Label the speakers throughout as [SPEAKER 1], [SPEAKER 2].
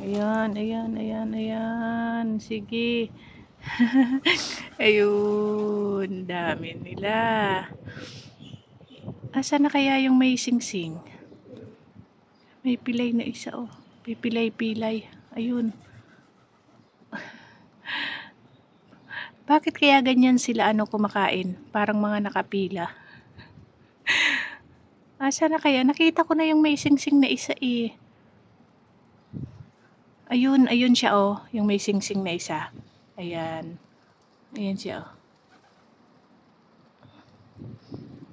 [SPEAKER 1] Ayan, ayan, ayan, ayan. Sige. Ayun, dami nila. Asa na kaya yung may singsing? May pilay na isa oh. Pipilay-pilay. Ayun. Bakit kaya ganyan sila ano kumakain? Parang mga nakapila. Asa na kaya? Nakita ko na yung may singsing na isa eh. Ayun, ayun siya oh. Yung may singsing na isa. Ayan. Ayan siya oh.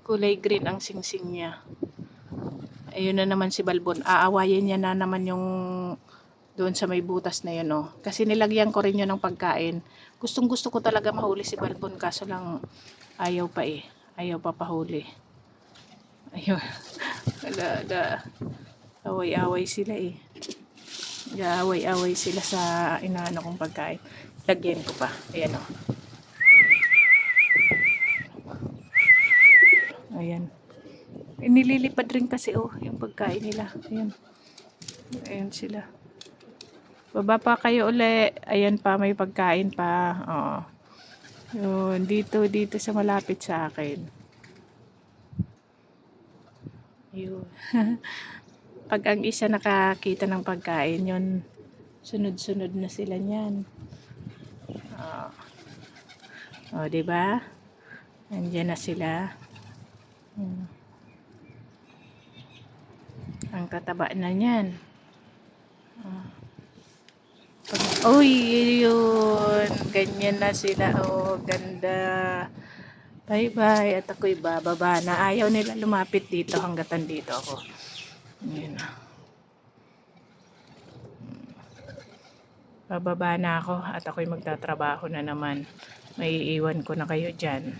[SPEAKER 1] Kulay green ang singsing niya. Ayun na naman si Balbon. Aawayin niya na naman yung doon sa may butas na yun oh. Kasi nilagyan ko rin yun ng pagkain. Gustong gusto ko talaga mahuli si Balbon kaso lang ayaw pa eh. Ayaw pa pahuli. Ayun. Ala, ala. Away-away sila eh. Away-away sila sa inaano kong pagkain. Lagyan ko pa. Ayan o. Ayan. Eh, nililipad rin kasi oh, yung pagkain nila. Ayan. Ayan sila. Baba pa kayo uli. Ayan pa, may pagkain pa. Oo. Yun, dito, dito sa malapit sa akin. Ayun. Pag ang isa nakakita ng pagkain, yun, sunod-sunod na sila niyan. Oh. Oh, 'di ba? Nandiyan na sila. Hmm. Ang tataba na niyan. Oh. Uy, yun. Ganyan na sila. Oh, ganda. Bye-bye. At ako'y bababa na. Ayaw nila lumapit dito hanggang dito ako. Ayan na. Bababa na ako at ako'y magtatrabaho na naman. May iiwan ko na kayo dyan.